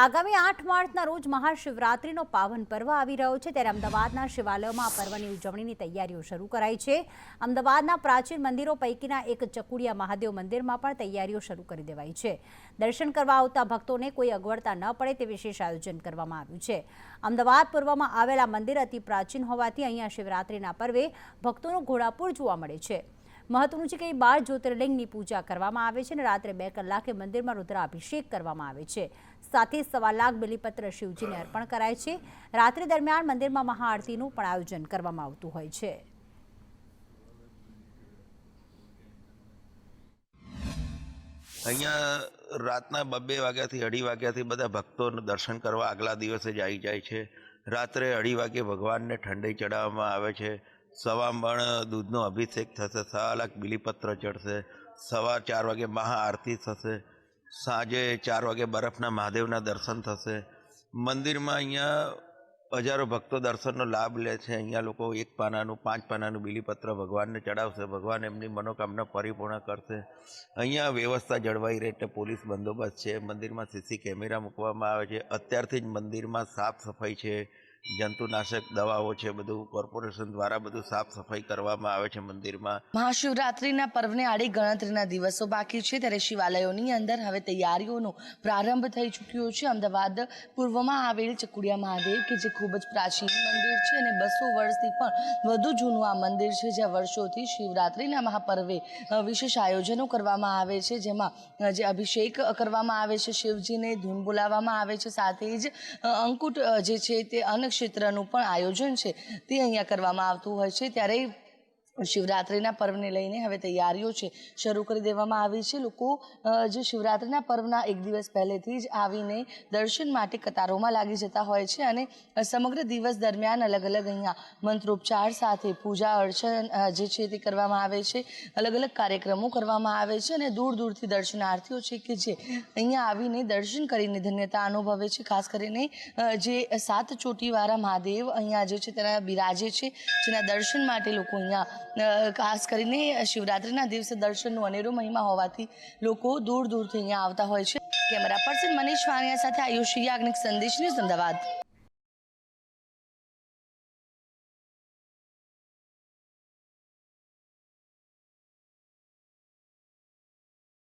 આગામી આઠ માર્ચના રોજ મહાશિવરાત્રિનો પાવન પર્વ આવી રહ્યો છે. ત્યારે અમદાવાદના શિવાલયોમાં આ પર્વની ઉજવણીની તૈયારીઓ શરૂ કરાઈ છે. અમદાવાદના પ્રાચીન મંદિરો પૈકીના એક ચકુડિયા મહાદેવ મંદિરમાં પણ તૈયારીઓ શરૂ કરી દેવાઈ છે. દર્શન કરવા આવતા ભક્તોને કોઈ અગવડતા ન પડે તે વિશેષ આયોજન કરવામાં આવ્યું છે. અમદાવાદ પૂર્વમાં આવેલા મંદિર અતિ પ્રાચીન હોવાથી અહીંયા શિવરાત્રિના પર્વે ભક્તોનું ઘોડાપૂર જોવા મળે છે. મહત્વનું છે કે બાર જ્યોતિર્લિંગની પૂજા કરવામાં આવે છે અને રાત્રે બે કલાકે મંદિરમાં રુદ્રાભિષેક કરવામાં આવે છે. સાથે સવા લાખ બલિપત્ર શિવજીને અર્પણ કરાય છે. રાત્રિ દરમિયાન મંદિરમાં મહાઆરતીનું પણ આયોજન કરવામાં આવતું હોય છે. અહીંયા રાતના બબ્બે વાગ્યાથી અઢી વાગ્યાથી બધા ભક્તોનું દર્શન કરવા આગલા દિવસે જ આવી જાય છે. રાત્રે અઢી વાગે ભગવાનને ઠંડી ચડાવવામાં આવે છે. સવામણ દૂધનો અભિષેક થશે સવા લાખ બિલીપત્ર ચડશે સવા ચાર વાગે મહાઆરતી થશે, સાંજે ચાર વાગે બરફના મહાદેવના દર્શન થશે. મંદિરમાં અહીંયા હજારો ભક્તો દર્શનનો લાભ લે છે. અહીંયા લોકો એક પાનાનું, પાંચ પાનાનું બિલીપત્ર ભગવાનને ચડાવશે, ભગવાન એમની મનોકામના પરિપૂર્ણ કરશે. અહીંયા વ્યવસ્થા જળવાઈ રહે એટલે પોલીસ બંદોબસ્ત છે. મંદિરમાં સીસી કેમેરા મૂકવામાં આવે છે. અત્યારથી જ મંદિરમાં સાફ સફાઈ છે. જંતુનાશક દવાઓ છે બધું કોર્પોરેશન દ્વારા બધું સાફ સફાઈ કરવામાં આવે છે મંદિરમાં. મહાશિવરાત્રિના પર્વને આડી ગણતરીના દિવસો બાકી છે ત્યારે શિવાલયોની અંદર હવે તૈયારીઓનો પ્રારંભ થઈ ચૂક્યો છે. અમદાવાદ પૂર્વમાં આવેલ ચકુડિયા મહાદેવ, કે જે ખૂબ જ પ્રાચીન મંદિર છે અને બસો વર્ષથી પણ વધુ જૂનું આ મંદિર છે, જ્યાં વર્ષોથી શિવરાત્રિના મહાપર્વે વિશેષ આયોજનો કરવામાં આવે છે. જેમાં જે અભિષેક કરવામાં આવે છે, શિવજીને ધૂન બોલાવવામાં આવે છે. સાથે જ અંકુટ જે છે તે અન્નક્ષેત્રનું પણ આયોજન છે તે અહીંયા કરવામાં આવતું હોય છે. ત્યારે શિવરાત્રિના પર્વને લઈને હવે તૈયારીઓ છે, શરૂ કરી દેવામાં આવી છે. લોકો જે શિવરાત્રિના પર્વના એક દિવસ પહેલેથી જ આવીને દર્શન માટે કતારોમાં લાગી જતા હોય છે અને સમગ્ર દિવસ દરમિયાન અલગ અલગ અહીંયા મંત્રોપચાર સાથે પૂજા અર્ચન જે છે તે કરવામાં આવે છે. અલગ અલગ કાર્યક્રમો કરવામાં આવે છે અને દૂર દૂરથી દર્શનાર્થીઓ છે કે જે અહીંયા આવીને દર્શન કરીને ધન્યતા અનુભવે છે. ખાસ કરીને જે સાત ચોટીવાળા મહાદેવ અહીંયા જે છે તેના બિરાજે છે, જેના દર્શન માટે લોકો અહીંયા ખાસ કરીને શિવરાત્રિના દિવસે દર્શનનો અનેરો મહિમા હોવાથી લોકો દૂર દૂરથી અહીંયા આવતા હોય છે. કેમેરા પર્સન મનીષ વાણિયા સાથે આયુષ યાજ્ઞિક સંદેશ ન્યૂઝ અમદાવાદ